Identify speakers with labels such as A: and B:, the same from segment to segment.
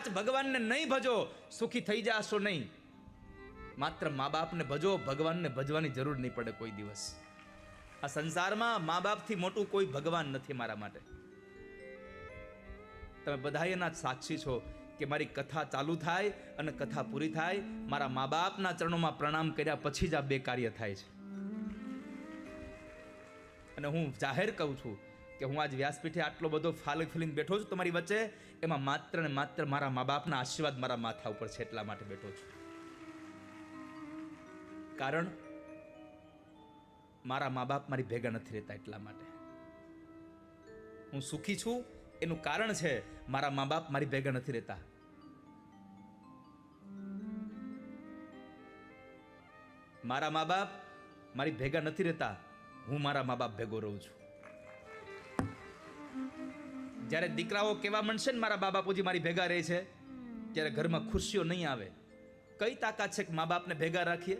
A: કદાચ ભગવાનને નહીં ભજો, સુખી થઈ જાશો નહીં. માત્ર મા બાપને ભજો, ભગવાનને ભજવાની જરૂર નહીં પડે કોઈ દિવસ. આ સંસારમાં મા બાપથી મોટું કોઈ ભગવાન નથી મારા માટે. તમે બધા એના સાક્ષી છો કે મારી કથા ચાલુ થાય અને કથા પૂરી થાય. મારા મા બાપના ચરણોમાં પ્રણામ કર્યા પછી જ આ બે કાર્ય થાય છે. અને હું જાહેર કહું છું કે હું આજ વ્યાસપીઠે આટલો બધો ફાલક ફીલીને બેઠો છું, તમારી વચ્ચે એમાં માત્ર ને માત્ર મારા મા બાપના આશીર્વાદ મારા માથા ઉપર છે એટલા માટે બેઠો છું. કારણ મારા મા બાપ મારી ભેગા નથી રહેતા એટલા માટે. હું સુખી છું, એનું કારણ છે મારા મા બાપ મારી ભેગા નથી રહેતા. મારા મા બાપ મારી ભેગા નથી રહેતા, હું મારા મા બાપ ભેગો રહું છું. જ્યારે દીકરાઓ કેવા મનશે ને મારા બા બાપુજી મારી ભેગા રહે છે, ત્યારે ઘરમાં ખુશીઓ નહીં આવે. કઈ તાકાત છે કે મા બાપને ભેગા રાખીએ?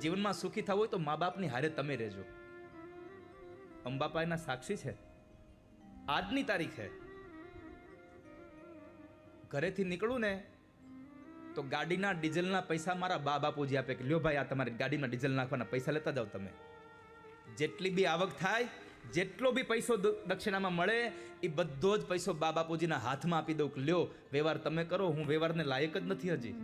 A: જીવનમાં સુખી થવું હોય તો મા બાપની હારે તમે રહેજો. અંબાપા એના સાક્ષી છે. આજની તારીખે ઘરેથી નીકળું ને, તો ગાડીના ડીઝલના પૈસા મારા બા બાપુજી આપે કે લ્યો ભાઈ આ તમારી ગાડીમાં ડીઝલ નાખવાના પૈસા લેતા જાઓ તમે. જેટલી બી આવક થાય જેટલો બી પૈસો દક્ષિણામાં મળે, એ બધો જ પૈસો બા બાપુજીના હાથમાં આપી દઉં કે લ્યો, વ્યવહાર તમે કરો, હું વ્યવહારને લાયક જ નથી હજી.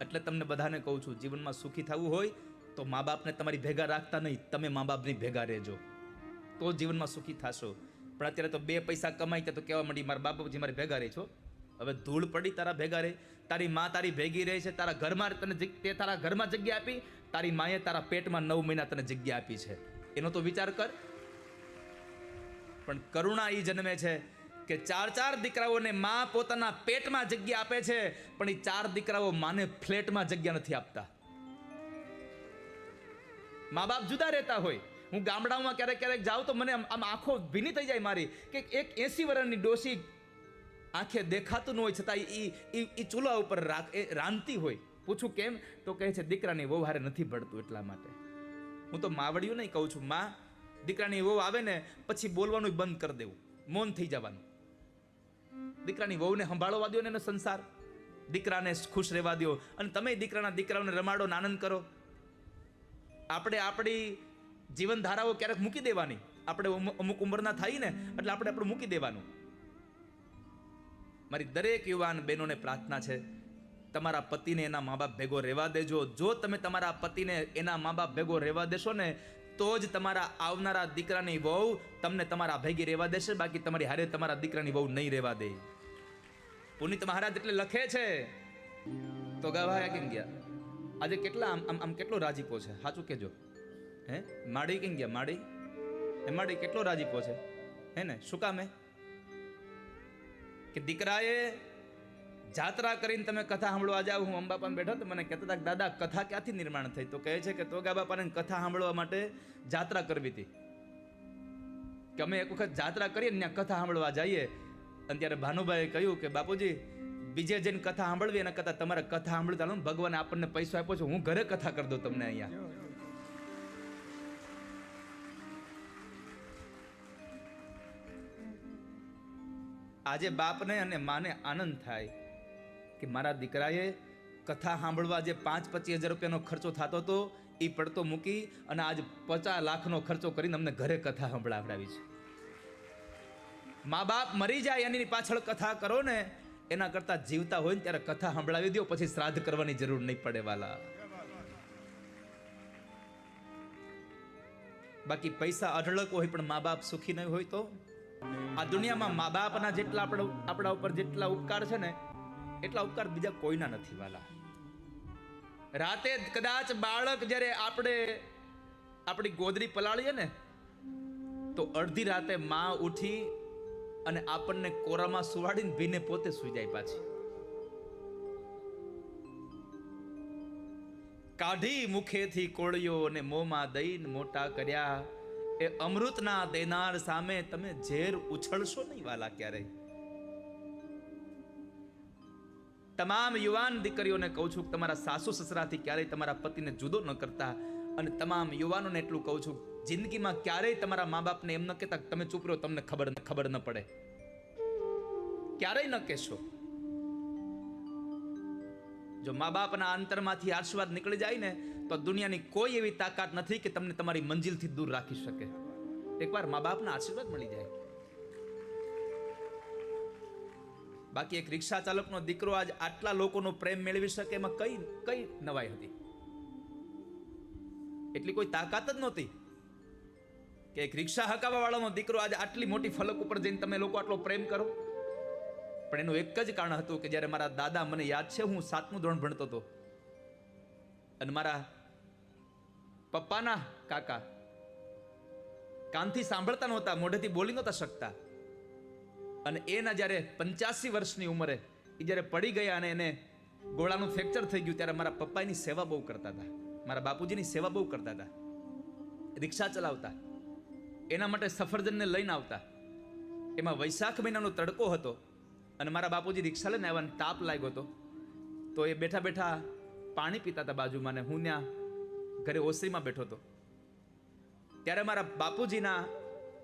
A: એટલે તમને બધાને કહું છું, જીવનમાં સુખી થવું હોય, તો મા બાપને તમારી ભેગા રાખતા નહીં, તમે મા બાપની ભેગા રહેજો. તો જીવનમાં સુખી થશો. પણ અત્યારે તો બે પૈસા કમાઈ તો કહેવા માંડી, મારા બાપુજી મારી ભેગા રહે છો હવે ધૂળ પડી તારા ભેગા રહે તારી માં તારી ભેગી રહે છે, તારા ઘરમાં તને તે તારા ઘરમાં જગ્યા આપી, તારી માએ તારા પેટમાં નવ મહિના તને જગ્યા આપી છે. એનો તો વિચાર કર. પણ કરુણા એ જન્મે છે કે ચાર ચાર દીકરાઓને મા પોતાના પેટમાં જગ્યા આપે છે, પણ એ ચાર દીકરાઓ માને ફ્લેટમાં જગ્યા નથી આપતા. મા બાપ જુદા રહેતા હોય. હું ગામડામાં ક્યારેક ક્યારેક જાઉં તો મને આમ આંખો ભીની થઈ જાય મારી, કે એક એસી વર્ષની ડોસી આંખે દેખાતું ન હોય, છતાં એ ઈ ચૂલા ઉપર રાખ એ રાંધતી હોય. પૂછું કેમ? તો કહે છે, દીકરાની વહુ હારે નથી ભળતું એટલા માટે. હું તો માવડિયું નહીં કહું છું, માં, દીકરાની વહુ આવે ને, પછી બોલવાનું બંધ કરી દેવું. મૌન થઈ જવાનું. દીકરાની વહુને સંભાળવા દો ને એનો સંસાર. દીકરાને ખુશ રહેવા દો અને તમે દીકરાના દીકરાઓને રમાડો ને આનંદ કરો. આપણે આપણી જીવનધારાઓ ક્યારેક મૂકી દેવાની. આપણે અમુ- અમુક ઉંમરના થાય ને, એટલે આપણે આપણું મૂકી દેવાનું. મારી દરેક યુવાન બહેનોને પ્રાર્થના છે, તમારા પતિને એના મા બાપ ભેગો રહેવા દેજો. જો તમે તમારા પતિને એના મા બાપ ભેગો રહેવા દેશો ને, તો જ તમારા આવનારા દીકરાની વહુ તમને તમારા ભેગી રહેવા દેશે, બાકી તમારી હારે તમારા દીકરાની વહુ નહીં રહેવા દે. પુનિત મહારાજ એટલે લખે છે. તો ગવાયા કેમ ગયા? આજે કેટલા આમ આમ કેટલો રાજીપો છે? સાચું કેજો હે? માડી કેમ ગયા? માડી એ માડી કેટલો રાજીપો છે? હે ને? શું કામે કે દીકરાએ જાત્રા કરીને તમે કથા સાંભળવા જાઓ, હું અંબાપાને બેઠો, તો મને કહેતા હતા દાદા, કથા ક્યાંથી નિર્માણ થઈ? તો કહે છે કે તો બાપાને કથા સાંભળવા માટે જાત્રા કરવી હતી. કે અમે એક વખત જાત્રા કરીએ ને ત્યાં કથા સાંભળવા જઈએ. અને ત્યારે ભાનુભાઈએ કહ્યું કે બાપુજી, બીજે જઈને કથા સાંભળવી એના કરતાં તમારે કથા સાંભળતા ભગવાન આપણને પૈસો આપ્યો છે, હું ઘરે કથા કરી દઉં તમને અહીંયા. આજે બાપને અને માને આનંદ થાય કે મારા દીકરાએ કથા સાંભળવા જે પાંચ પચીસ હજાર રૂપિયાનો ખર્ચો થતો હતો એ પડતો મૂકી અને આજ પચાસ લાખનો ખર્ચો કરીને અમને ઘરે કથા સંભળાવડાવી છે. મા બાપ મરી જાય એની પાછળ કથા કરો ને, એના કરતાં જીવતા હોય ને ત્યારે કથા સંભળાવી દો, પછી શ્રાદ્ધ કરવાની જરૂર નહીં પડે વાલા. બાકી પૈસા અઢળક હોય પણ મા બાપ સુખી નહીં હોય તો? આ દુનિયામાં મા બાપના જેટલા આપણા આપણા ઉપર જેટલા ઉપકાર છે ને, એટલા ઉપકાર બીજા કોઈના નથી, વાલા. રાતે કદાચ બાળક જ્યારે આપણે, આપણી ગોદરી પલાળીએ ને, તો અડધી રાતે માં ઉઠી અને આપણને કોરામાં સુવાડીને ભીને પોતે સુઈ જાય પાછી. કાઢી મુખેથી કોળીઓ અને મોંમાં દઈને મોટા કર્યા. એ અમૃતના દેનાર સામે તમે ઝેર ઉછળશો નહીં વાલા ક્યારેય. તમામ યુવાન દીકરીઓને કહું છું કે તમારા સાસુ સસરાથી ક્યારેય તમારા પતિને જુદો ન કરતા અને તમામ યુવાનોને એટલું કહું છું, જિંદગીમાં ક્યારેય તમારા મા બાપને એમ ન કહેતા તમે ચૂપ રહો, તમને ખબર ખબર ન પડે. ક્યારેય ન કહેશો. જો મા બાપના અંતરમાંથી આશીર્વાદ નીકળી જાય ને, તો દુનિયાની કોઈ એવી તાકાત નથી કે તમને તમારી મંજિલથી દૂર રાખી શકે. એકવાર મા બાપના આશીર્વાદ મળી જાય. બાકી એક રિક્ષા ચાલકનો દીકરો આજ આટલા લોકોનો પ્રેમ મેળવી શકે એમાં કઈ કઈ નવાઈ હતી? એટલી કોઈ તાકાત જ નહોતી કે એક રિક્ષા હકાવવા વાળાનો દીકરો આજે આટલી મોટી ફલક ઉપર જઈને તમે લોકો આટલો પ્રેમ કરો? પણ એનું એક જ કારણ હતું કે જ્યારે મારા દાદા મને યાદ છે, હું સાતમું ધોરણ ભણતો હતો. અને મારા પપ્પાના કાકા કાનથી સાંભળતા નહોતા, મોઢેથી બોલી નહોતા શકતા. અને એના જ્યારે પંચ્યાસી વર્ષની ઉંમરે એ જ્યારે પડી ગયા અને એને ગોળાનું ફ્રેક્ચર થઈ ગયું, ત્યારે મારા પપ્પા એની સેવા બહુ કરતા હતા. મારા બાપુજીની સેવા બહુ કરતા હતા. રિક્ષા ચલાવતા. એના માટે સફરજનને લઈને આવતા. એમાં વૈશાખ મહિનાનો તડકો હતો. અને મારા બાપુજી રિક્ષા લઈને આવ્યા તાપ લાગ્યો હતો. તો એ બેઠા બેઠા પાણી પીતા હતા બાજુમાં ને હું ત્યાં ઘરે ઓસરીમાં બેઠો હતો. ત્યારે મારા બાપુજીના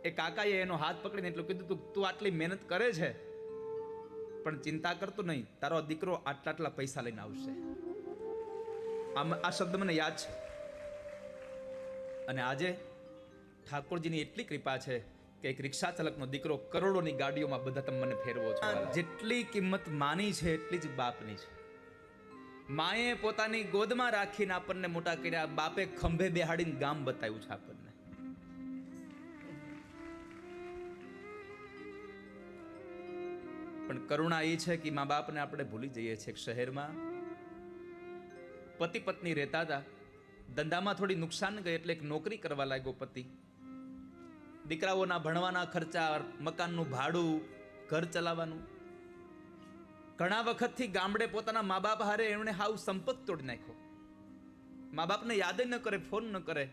A: એ કાકાએ એનો હાથ પકડીને એટલું કીધું તું તું આટલી મહેનત કરે છે, પણ ચિંતા કરતો નહીં, તારો દીકરો આટલા આટલા પૈસા લઈને આવશે. આમ આ શબ્દ મને યાદ છે. અને આજે ઠાકોરજીની એટલી કૃપા છે કે એક રિક્ષા ચાલકનો દીકરો કરોડોની ગાડીઓમાં બધા તમે મને ફેરવો છો. જેટલી કિંમત માની છે એટલી જ બાપની છે. માએ પોતાની ગોદમાં રાખીને આપણને મોટા કર્યા બાપે ખંભે બેહાડીને ગામ બતાવ્યું છે આપણને. પણ કરુણા એ છે કે મા બાપને આપણે ભૂલી જઈએ છીએ શહેરમાં. પતિ પત્ની રહેતા હતા. ધંધામાં થોડી નુકસાન ગઈ એટલે એક નોકરી કરવા લાગ્યો પતિ. દીકરાઓના ભણવાના ખર્ચા, મકાનનું ભાડું, ઘર ચલાવવાનું. ઘણા વખતથી ગામડે પોતાના મા બાપ હારે એમણે હાવ સંપર્ક તોડી નાખ્યો. મા બાપને યાદ ન કરે, ફોન ન કરે.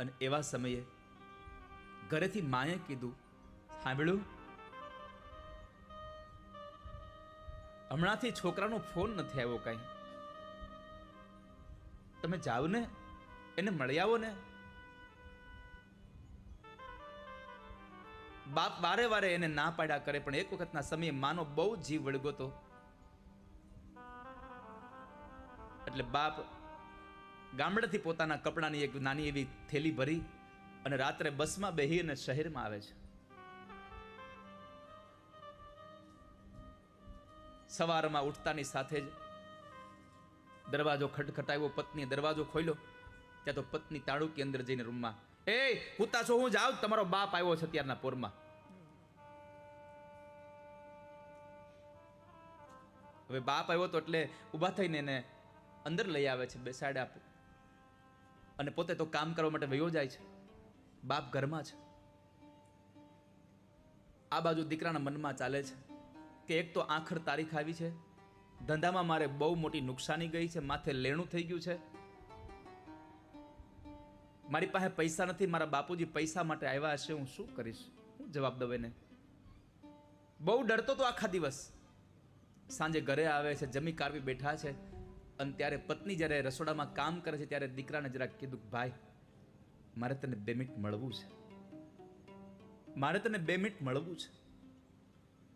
A: અને એવા સમયે ઘરેથી માએ કીધું સાંભળ્યું હમણાંથી છોકરાનો ફોન નથી આવ્યો કાંઈ. તમે જાઓ ને એને મળી આવો ને બાપ વારે વારે એને ના પાડ્યા કરે, પણ એક વખતના સમયે માનો બહુ જીવ વળગો તો. એટલે બાપ ગામડેથી પોતાના કપડાની એક નાની એવી થેલી ભરી અને રાત્રે બસમાં બેહી અને શહેરમાં આવે છે. સવારમાં ઉઠતાની સાથે જ દરવાજો ખટખટાવ્યો, પત્નીએ દરવાજો ખોલ્યો. ત્યાં તો પત્ની તાળુકી અંદર જઈને રૂમમાં એ હુતા છો, હું જાઉં તમારો બાપ આવ્યો છે અત્યારના પોરમાં. હવે બાપ આવ્યો તો એટલે ઊભા થઈને એને અંદર લઈ આવે છે, બેસાડે બેસાડ્યા અને પોતે તો કામ કરવા માટે વયો જાય છે. બાપ ઘરમાં છે. આ બાજુ દીકરાના મનમાં ચાલે છે કે એક તો આખર તારીખ આવી છે. ધંધામાં મારે બહુ મોટી નુકસાની ગઈ છે, માથે લેણું થઈ ગયું છે. મારી પાસે પૈસા નથી, મારા બાપુજી પૈસા માટે આવ્યા હશે, હું શું કરીશ? હું જવાબ દઉં એને? બહુ ડરતો તો આખા દિવસ. સાંજે ઘરે આવે છે, જમી કારવી બેઠા છે, અને ત્યારે પત્ની જ્યારે રસોડામાં કામ કરે છે, ત્યારે દીકરાને જરાક કીધું ભાઈ, મારે તને બે મિનિટ મળવું છે. મારે તને બે મિનિટ મળવું છે.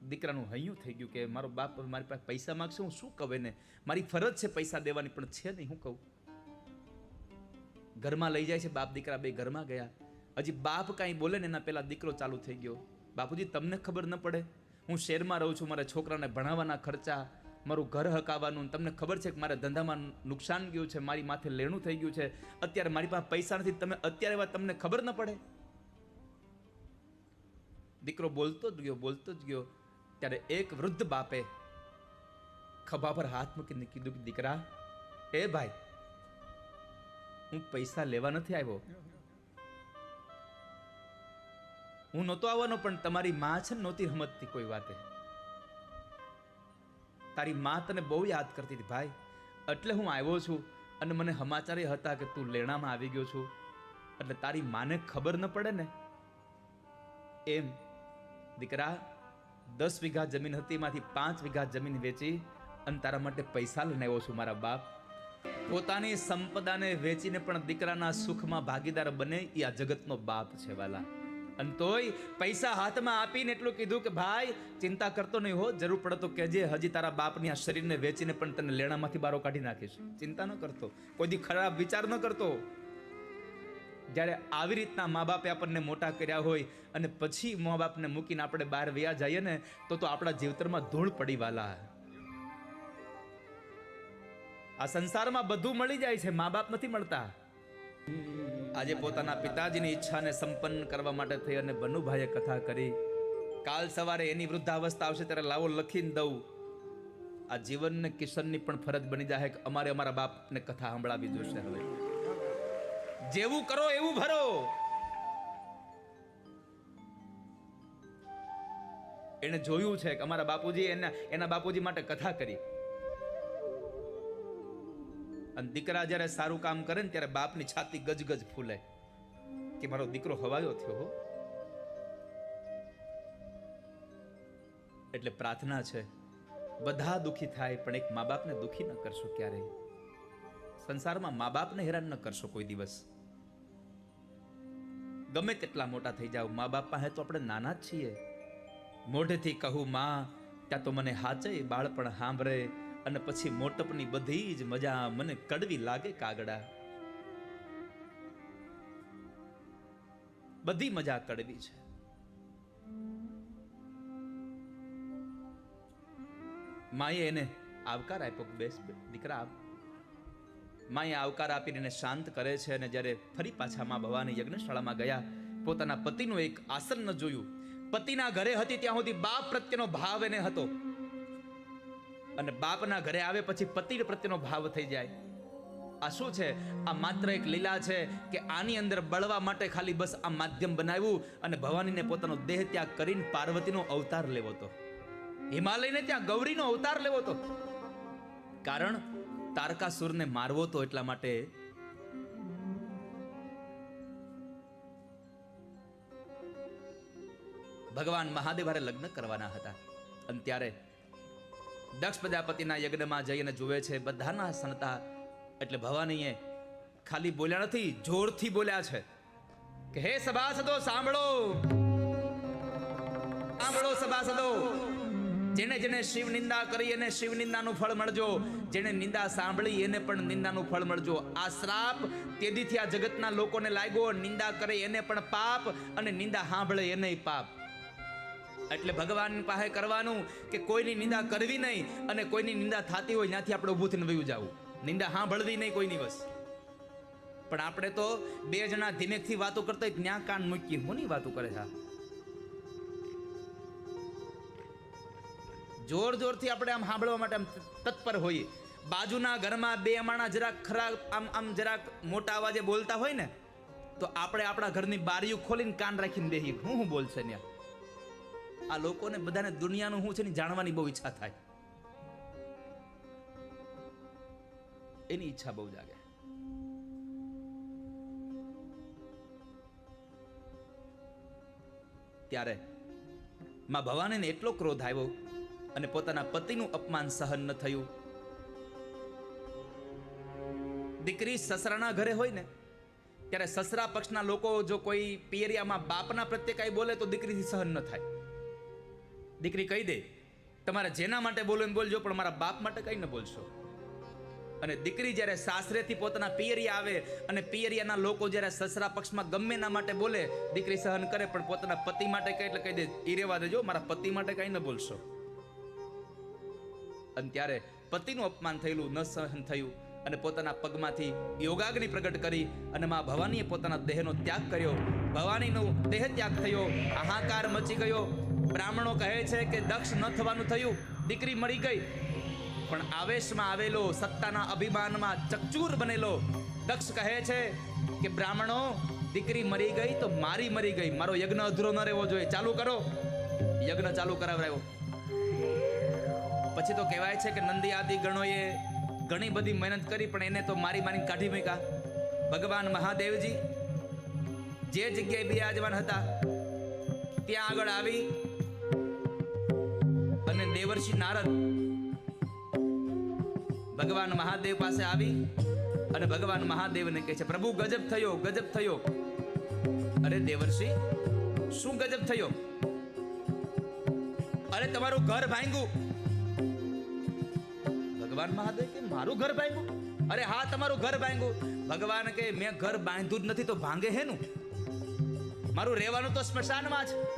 A: દીકરાનું હૈયું થઈ ગયું કે, મારો બાપ મારી પાસે પૈસા માગશે, હું શું કહું એને? મારી ફરજ છે પૈસા દેવાની, પણ છે નહીં, હું કહું. ઘરમાં લઈ જાય છે, બાપ દીકરા બે ઘરમાં ગયા. હજી બાપ કાંઈ બોલે ને એના પહેલાં દીકરો ચાલુ થઈ ગયો. બાપુજી, તમને ખબર ન પડે, હું શહેરમાં રહું છું, મારા છોકરાને ભણાવવાના ખર્ચા, મારું ઘર હકાવવાનું, તમને ખબર છે કે મારા ધંધામાં નુકસાન ગયું છે, મારી માથે લેણું થઈ ગયું છે. અત્યારે મારી પાસે પૈસા નથી, તમે અત્યારે એવા તમને ખબર ન પડે. દીકરો બોલતો જ ગયો, બોલતો જ ગયો. ત્યારે એક વૃદ્ધ બાપે ખભા પર હાથ મૂકીને કીધું કે, દીકરા, એ ભાઈ હું પૈસા લેવા નથી આવ્યો. હું નહોતો આવવાનો, પણ તમારી માં છે ને નહોતી રમતતી કોઈ વાતે. તારી માં તને બહુ યાદ કરતી હતી, ભાઈ. એટલે હું આવ્યો છું અને મને સમાચાર એ હતા કે તું લેણામાં આવી ગયો છું. એટલે તારી માને ખબર ન પડે ને? એમ, દીકરા, દસ વીઘા જમીન હતી એમાંથી પાંચ વીઘા જમીન વેચી અને તારા માટે પૈસા લઈને આવ્યો છું, મારા બાપ. પોતાની સંપદાને વેચીને પણ દીકરાના સુખમાં ભાગીદાર બને એ આ જગતનો બાપ છે વાલા. અને તોય પૈસા હાથમાં આપીને એટલું કીધું કે, ભાઈ, ચિંતા કરતો નહીં હો, જરૂર પડે તો કહેજે, હજી તારા બાપની આ શરીરને વેચીને પણ તને લેણામાંથી બારો કાઢી નાખીશ. ચિંતા ન કરતો. કોઈ ખરાબ વિચાર ન કરતો. જ્યારે આવી રીતના મા બાપે આપણને મોટા કર્યા હોય અને પછી મા બાપને મૂકીને આપણે બહાર વ્યા જઈએ ને, તો તો આપણા જીવતરમાં ધૂળ પડી વાલા. આ સંસારમાં બધું મળી જાય છે મા બાપ નથી મળતા. આજે પોતાના પિતાજીની ઈચ્છાને સંપન્ન કરવા માટે થઈ અને બનુભાઈએ કથા કરી. કાલ સવારે એની વૃદ્ધાવસ્થા આવશે ત્યારે લાવો લખીને દઉં. આ જીવનને કિશનની પણ ફરજ બની જાય કે અમારે અમારા બાપને કથા સંભળાવી જોશે હવે. જેવું કરો એવું ભરો. એને જોયું છે કે અમારા બાપુજી એના એના બાપુજી માટે કથા કરી. અને દીકરા જ્યારે સારું કામ કરે ને ત્યારે બાપની છાતી ગજગજ ફૂલે. કે મારો દીકરો હવાયો થયો હો. એટલે પ્રાર્થના છે, બધા દુખી થાય, પણ એક મા બાપને દુખી ન કરશો ક્યારેય. સંસારમાં મા બાપને હેરાન ન કરશો કોઈ દિવસ. ગમે તેટલા મોટા થઈ જાવ મા બાપ પાસે તો આપણે નાના જ છીએ. મોઢેથી કહું, માં, ત્યાં તો મને હાચે બાળપણ સાંભળે અને પછી મોટપની બધી જ મજા મને કડવી લાગે કાગડા. બધી મજા કડવી છે. માએ એને આવકાર આપ્યો બેસ દીકરા આવ. માએ આવકાર આપીને એને શાંત કરે છે અને જ્યારે ફરી પાછા મા ભવાની યજ્ઞશાળામાં ગયા, પોતાના પતિનું એક આસન ન જોયું. પતિના ઘરે હતી ત્યાં સુધી બાપ પ્રત્યેનો ભાવ એને હતો. અને બાપના ઘરે આવે પછી પતિ પ્રત્યેનો ભાવ થઈ જાય. આ શું છે? આ માત્ર એક લીલા છે કે આની અંદર બળવા માટે ખાલી બસ આ માધ્યમ બનાવ્યું અને ભવાનીને પોતાનો દેહ ત્યાગ કરીને પાર્વતીનો અવતાર લેવો હતો હિમાલયને ત્યાં ગૌરીનો અવતાર લેવો હતો કારણ તારકાસુરને મારવો તો એટલા માટે ભગવાન મહાદેવારે લગ્ન કરવાના હતા. અને ત્યારે દક્ષ પ્રજાપતિના યજ્ઞમાં જઈને જુએ છે, બધાના સંતા એટલે ભવાનીએ ખાલી બોલ્યા નથી, જોરથી બોલ્યા છે કે હે સભાસદો, સાંભળો. સાંભળો સભાસદો. જેને જેને શિવ નિંદા કરી એને શિવ નિંદાનું ફળ મળજો. જેને નિંદા સાંભળી એને પણ નિંદાનું ફળ મળજો. આ શ્રાપ તેદીથી આ જગતના લોકોને લાગ્યો, નિંદા કરે એને પણ પાપ અને નિંદા સાંભળે એને પાપ. એટલે ભગવાન પાસે કરવાનું કે કોઈની નિંદા કરવી નહીં અને કોઈની નિંદા થતી હોય ત્યાંથી આપણે ઊભું થઈને વયું જવું. નિંદા સાંભળવી નહીં કોઈની બસ પણ આપણે તો બે જણા ધીમેકથી વાતો કરતા હોય, ત્યાં કાન મૂકી હુંની વાતો કરે છે જોર જોરથી આપણે આમ સાંભળવા માટે આમ તત્પર હોઈએ. બાજુના ઘરમાં બે અમાણા જરાક ખરા આમ આમ જરાક મોટા અવાજે બોલતા હોય ને, તો આપણે આપણા ઘરની બારીઓ ખોલીને કાન રાખીને બેહી હું હું બોલશે ત્યાં આ લોકોને બધાને દુનિયાનું શું છે ને જાણવાની બહુ ઈચ્છા થાય. એની ઈચ્છા બહુ જાગે. ત્યારે માં ભવાનીને એટલો ક્રોધ આવ્યો અને પોતાના પતિનું અપમાન સહન ન થયું. દીકરી સસરાના ઘરે હોય ને, ત્યારે સસરા પક્ષના લોકો જો કોઈ પિયરિયામાં બાપના પ્રત્યે કાંઈ બોલે તો દીકરીથી સહન ન થાય. દીકરી કહી દે, તમારે જેના માટે બોલો એમ બોલજો, પણ મારા બાપ માટે કંઈ ન બોલશો. અને દીકરી જ્યારે સાસરેથી પોતાના પિયરિયા આવે અને પિયરિયાના લોકો જ્યારે સસરા પક્ષમાં ગમે એના માટે બોલે, દીકરી સહન કરે, પણ પોતાના પતિ માટે કંઈ એટલે કહી દે એ રેવા દેજો, મારા પતિ માટે કંઈ ન બોલશો. અને ત્યારે પતિનું અપમાન થયેલું, ન સહન થયું, અને પોતાના પગમાંથી યોગાગ્નિ પ્રગટ કરી, અને માં ભવાનીએ પોતાના દેહનો ત્યાગ કર્યો. ભવાનીનો દેહ ત્યાગ થયો હાહાકાર મચી ગયો બ્રાહ્મણો કહે છે કે દક્ષ ન થવાનું થયું, દીકરી મરી ગઈ. પણ આવેશમાં આવેલો, સત્તાના અભિમાનમાં ચકચૂર બનેલો, દક્ષ કહે છે કે બ્રાહ્મણો, દીકરી મરી ગઈ તો મારી મરી ગઈ. મારો યજ્ઞ અધૂરો ન રહેવો જોઈએ. ચાલુ કરો. યજ્ઞ ચાલુ કરાવરાયો. પછી તો કહેવાય છે કે નંદી આદિ ગણોએ ઘણી બધી મહેનત કરી, પણ એને તો મારી મારીને કાઢી મૂક્યા. ભગવાન મહાદેવજી, જે જગ્યાએ બિરાજમાન હતા, ત્યાં આગળ આવી અને દેવર્ષિ નારદ ભગવાન મહાદેવ પાસે આવી અને ભગવાન મહાદેવને કહે છે, પ્રભુ, ગજબ થયો ગજબ થયો. અરે દેવર્ષિ, શું ગજબ થયો? અરે તમારું ઘર ભાંગ્યું. ભગવાન મહાદેવ કે, મારું ઘર ભાંગ્યું? અરે હા, તમારું ઘર ભાંગ્યું. ભગવાન કે, મેં ઘર બાંધ્યું જ નથી તો ભાંગે હેનું? મારું રહેવાનું તો સ્મશાનમાં છે